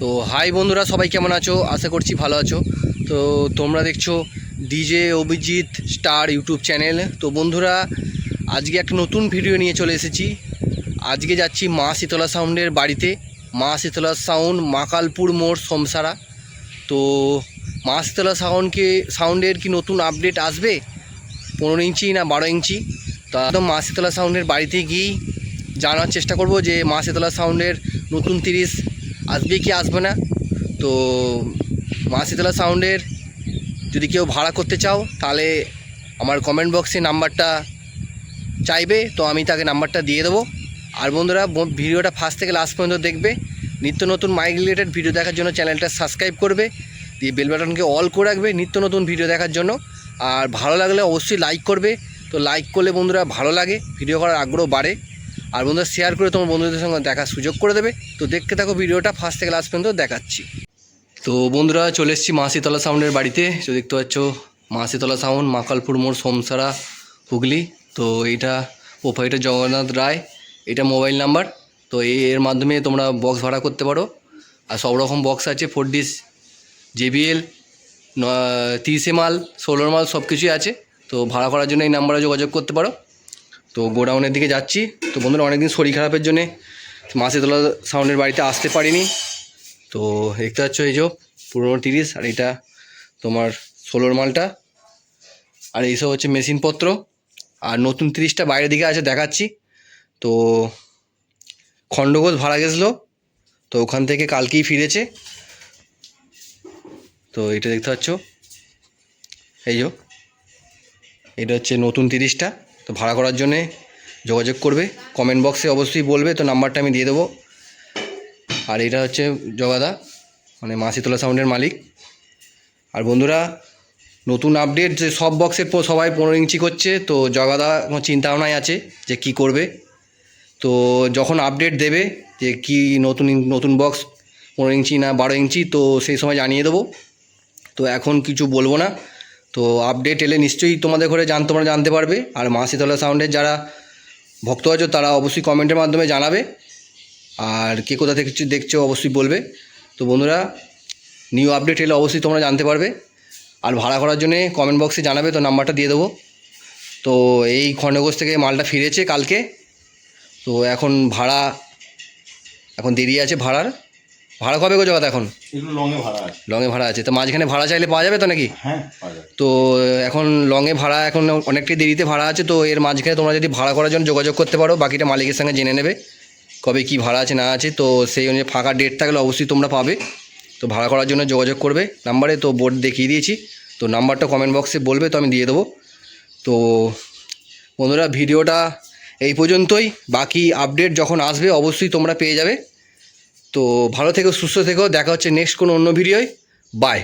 তো হাই বন্ধুরা, সবাই কেমন আছো? আশা করছি ভালো আছো। তো তোমরা দেখছ DJ Abhijit star YouTube channel. তো বন্ধুরা, আজকে একটা নতুন ভিডিও নিয়ে চলে এসেছি। আজকে যাচ্ছি মা শীতলা সাউন্ডের বাড়িতে। মা শীতলা সাউন্ড মাকালপুর মোড়, সোমসারা। তো মা শীতলা সাউন্ডকে, সাউন্ডের কি নতুন আপডেট আসবে? পনেরো ইঞ্চি না বারো ইঞ্চি? তো একদম মা শীতলা সাউন্ডের বাড়িতে গিয়েই জানার চেষ্টা করব যে মা শীতলা সাউন্ডের নতুন তিরিশ আসবে কি আসবে না? তো মা শীতলা সাউন্ডের যদি কেউ ভাড়া করতে চাও, তাহলে আমার কমেন্ট বক্সে নাম্বারটা চাইবে, তো আমি তাকে নাম্বারটা দিয়ে দেবো। আর বন্ধুরা ভিডিওটা ফার্স্ট থেকে লাস্ট পর্যন্ত দেখবে। নিত্য নতুন মাইক রিলেটেড ভিডিও দেখার জন্য চ্যানেলটা সাবস্ক্রাইব করবে। দিয়ে বেল বাটনকে অল করে রাখবে নিত্য নতুন ভিডিও দেখার জন্য। আর ভালো লাগলে অবশ্যই লাইক করবে। তো লাইক করলে বন্ধুরা ভালো লাগে ভিডিও করার আগ্রহ বাড়ে। আর বন্ধুরা শেয়ার করে তোমার বন্ধুদের সঙ্গে দেখার সুযোগ করে দেবে। তো দেখতে থাকো ভিডিওটা ফার্স্ট থেকে লাস্ট পর্যন্ত দেখাচ্ছি। তো বন্ধুরা, চলে এসেছি মাসিতলা সাউন্ডের বাড়িতে। তো দেখতে পাচ্ছ মাসিতলা সাউন্ড মাকালপুর মোড়, সোমসারা, হুগলি। তো এইটা প্রোফাইটার জগন্নাথ রায়, এটা মোবাইল নাম্বার তো এর মাধ্যমে তোমরা বক্স ভাড়া করতে পারো। আর সব রকম বক্স আছে ফোর ডিস জেবিএল তিরিশে মাল, ষোলোর মাল সব কিছুই আছে। তো ভাড়া করার জন্য এই নাম্বারে যোগাযোগ করতে পারো। তো গোডাউনের দিকে যাচ্ছি। তো বন্ধুরা অনেকদিন শরীর খারাপের জন্যে মাসিতলা সাউন্ডের বাড়িতে আসতে পারিনি। তো দেখতে পাচ্ছ এই যে পুরোনো তিরিশ আর এটা তোমার ষোলোর মালটা। আর এইসব হচ্ছে মেশিনপত্র আর নতুন তিরিশটা বাইরের দিকে আছে দেখাচ্ছি। তো খণ্ডঘোষ ভাড়া গেছিল। তো ওখান থেকে কালকেই ফিরেছে। তো এটা দেখতে পাচ্ছ। এই যে এটা হচ্ছে নতুন তিরিশটা। তো ভাড়া করার জন্যে যোগাযোগ করবে। কমেন্ট বক্সে অবশ্যই বলবে, তো নাম্বারটা আমি দিয়ে দেবো। আর এটা হচ্ছে জগাদা মানে মাসিতলা সাউন্ডের মালিক। আর বন্ধুরা, নতুন আপডেট যে সব বক্সের সবাই পনেরো ইঞ্চি করছে, তো জগাদা কোনো চিন্তা ভাবনায় আছে যে কি করবে। তো যখন আপডেট দেবে যে কি নতুন নতুন বক্স পনেরো ইঞ্চি না বারো ইঞ্চি, তো সেই সময় জানিয়ে দেবো। তো এখন কিছু বলব না। তো আপডেট এলে নিশ্চয়ই তোমাদের ঘরে জান তোমরা জানতে পারবে। আর মাসিতলা সাউন্ডের যারা ভক্ত আছো, তারা অবশ্যই কমেন্টের মাধ্যমে জানাবে। আর কে কোথা থেকে কিছু দেখছ অবশ্যই বলবে। তো বন্ধুরা নিউ আপডেট এলে অবশ্যই তোমরা জানতে পারবে। আর ভাড়া করার জন্যে কমেন্ট বক্সে জানাবে, তো নাম্বারটা দিয়ে দেবো। তো এই খণ্ডঘোষ থেকে মালটা ফিরেছে কালকে। তো এখন ভাড়া এখন দেরি আছে ভাড়ার। ভাড়া কবে গো জগৎ এখন? এগুলো লংয়ে ভাড়া আছে। লংয়ে ভাড়া আছে। তো মাঝখানে ভাড়া চাইলে পাওয়া যাবে তো নাকি? হ্যাঁ পাওয়া যাবে। তো এখন লংয়ে ভাড়া এখন অনেকটাই দেরিতে ভাড়া আছে তো এর মাঝখানে তোমরা যদি ভাড়া করার জন্য যোগাযোগ করতে পারো বাকিটা মালিকের সঙ্গে জেনে নেবে কবে কি ভাড়া আছে না আছে। তো সেই অনুযায়ী ফাঁকা ডেট থাকলে অবশ্যই তোমরা পাবে। তো ভাড়া করার জন্য যোগাযোগ করবে নাম্বারে তো বোর্ড দেখিয়ে দিয়েছি। তো নাম্বারটা কমেন্ট বক্সে বলবে তো আমি দিয়ে দেবো। তো বন্ধুরা ভিডিওটা এই পর্যন্তই। বাকি আপডেট যখন আসবে অবশ্যই তোমরা পেয়ে যাবে। তো ভালো থেকো সুস্থ থেকো দেখা হচ্ছে নেক্সট কোনো অন্য ভিডিওয় বাই